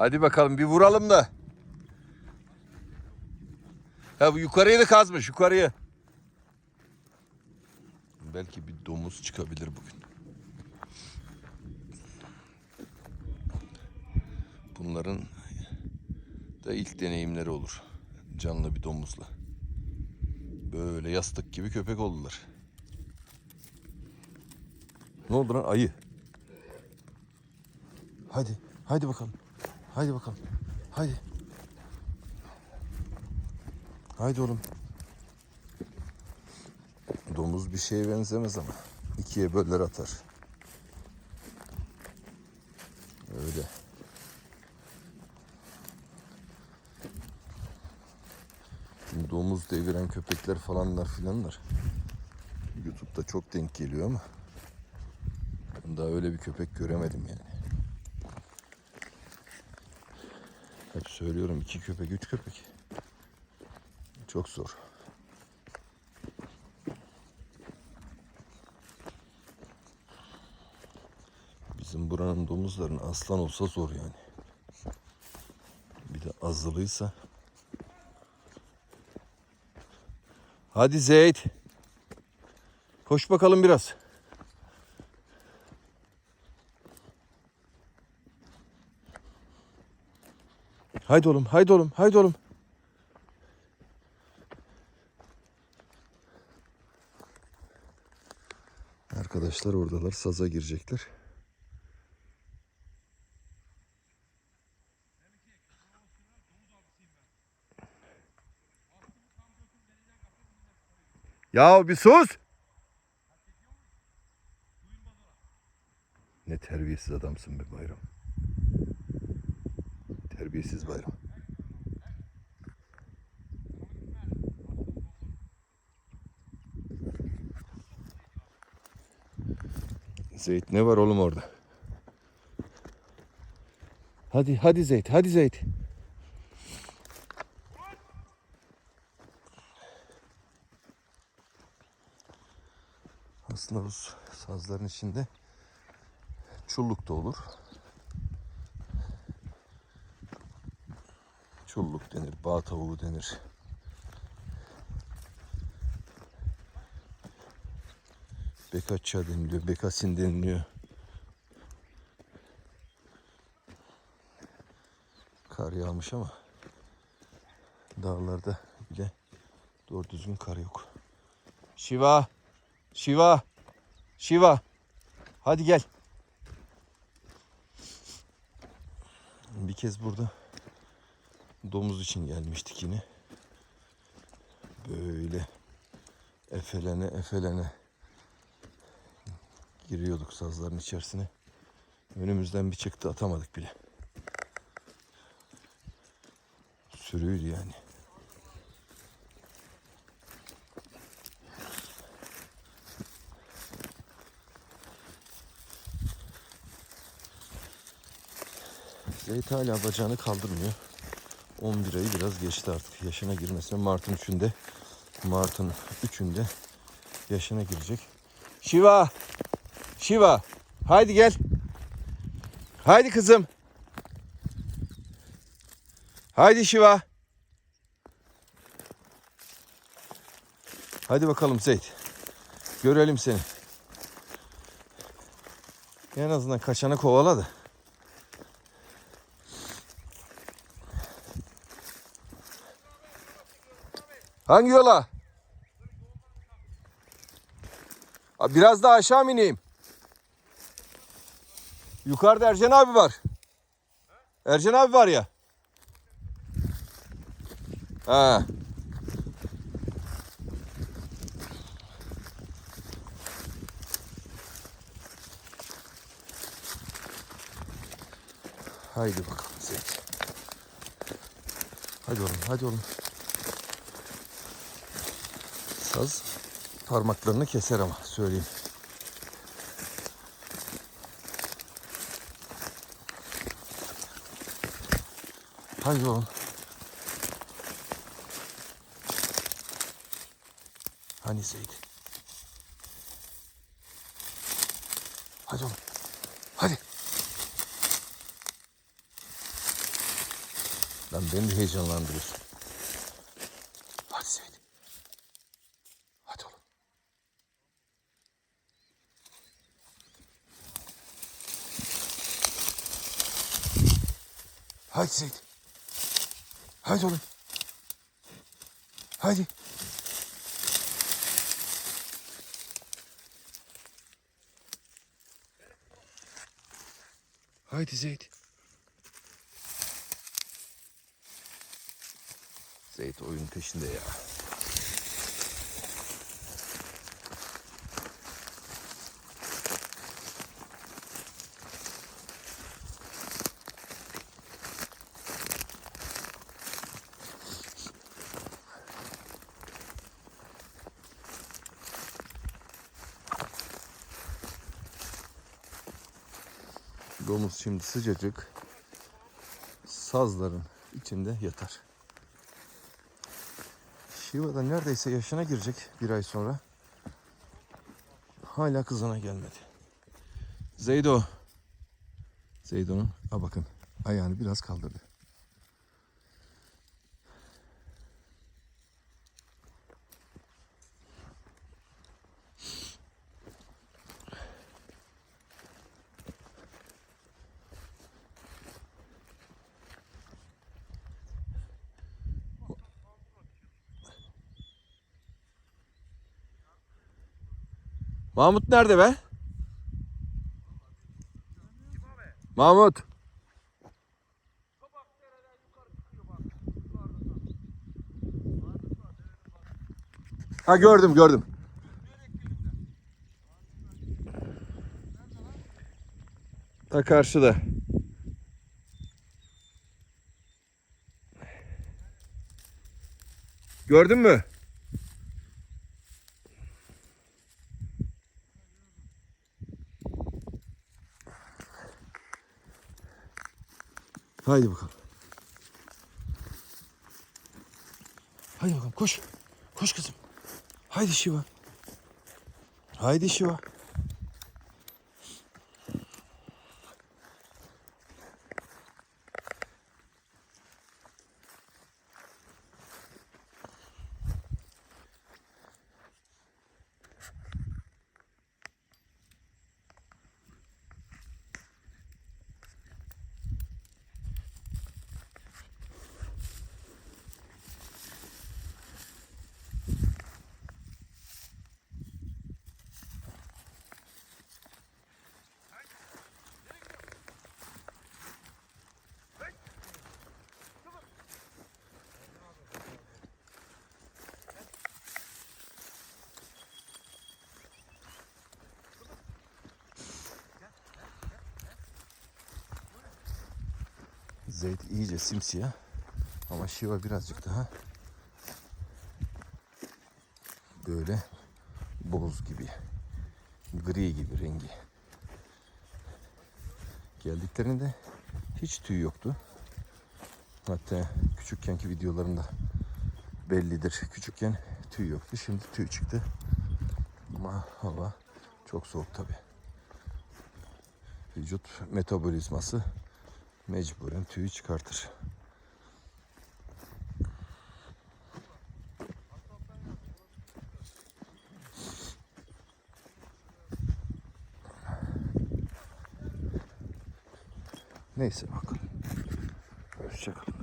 Hadi bakalım bir vuralım da. Ha bu yukarıyı da kazmış yukarıyı. Belki bir domuz çıkabilir bugün. Bunların da ilk deneyimleri olur. Canlı bir domuzla. Böyle yastık gibi köpek oldular. Ne oldu lan ayı? Hadi, hadi bakalım. Hadi bakalım. Hadi. Haydi oğlum. Domuz bir şeye benzemez ama. ikiye böller atar. Öyle. Şimdi domuz deviren köpekler falanlar filanlar. YouTube'da çok denk geliyor ama daha öyle bir köpek göremedim yani. Hep söylüyorum iki köpek, üç köpek. Çok zor. Bizim buranın domuzların aslan olsa zor yani. Bir de azılıysa. Hadi Zeyt. Koş bakalım biraz. Haydi oğlum, haydi oğlum, haydi oğlum. Arkadaşlar oradalar saza girecekler. Ya bir sus. Ne terbiyesiz adamsın be bayram. Terbiyesiz bayram. Zeyt ne var oğlum orada? Hadi hadi Zeyt hadi Zeyt. Aslında bu sazların içinde çulluk da olur. Çulluk denir, bağ tavuğu denir. Bekaça deniliyor, bekasin deniliyor. Kar yağmış ama dağlarda bile doğru düzgün kar yok. Şiva, Şiva, Şiva. Hadi gel. Bir kez burada domuz için gelmiştik yine. Böyle efelene efelene giriyorduk sazların içerisine. Önümüzden bir çıktı atamadık bile. Sürüydü yani. Zeyt hala bacağını kaldırmıyor. 11 ayı biraz geçti artık yaşına girmesine. Mart'ın 3'ünde Mart'ın 3'ünde yaşına girecek. Şiva! Şiva! Haydi gel. Haydi kızım. Haydi Şiva. Hadi bakalım Zeyt. Görelim seni. En azından kaçanı kovala da. Hangi yola? Abi Biraz daha aşağı mı ineyim? Yukarıda Ercan abi var. Ercan abi var ya. Ha. Haydi bakalım. Hadi oğlum, hadi oğlum. Saz parmaklarını keser ama söyleyeyim. Hadi oğlum. Hani Seyit? Hadi oğlum. Hadi. Lan beni heyecanlandırıyorsun. Hadi Seyit. Hadi oğlum. Hadi Seyit. Hadi oğlum. Hadi. Haydi Zeyd. Zeyd oyun peşinde ya. Domuz şimdi sıcacık sazların içinde yatar. Shiva da neredeyse yaşına girecek bir ay sonra. Hala kızına gelmedi. Zeydo. Zeydo'nun, ha bakın ayağını biraz kaldırdı. Mahmut nerede be? Mahmut. Ha gördüm gördüm. Ta karşıda. Gördün mü? Haydi bakalım. Haydi bakalım koş. Koş kızım. Haydi Şiva. Haydi Şiva. Zeyt iyice simsiyah. Ama Şiva birazcık daha böyle boz gibi, gri gibi rengi. Geldiklerinde hiç tüy yoktu. Hatta küçükkenki videolarımda bellidir. Küçükken tüy yoktu. Şimdi tüy çıktı. Ama hava çok soğuk tabi. Vücut metabolizması mecburen tüyü çıkartır. Neyse bakalım. Hoşçakalın.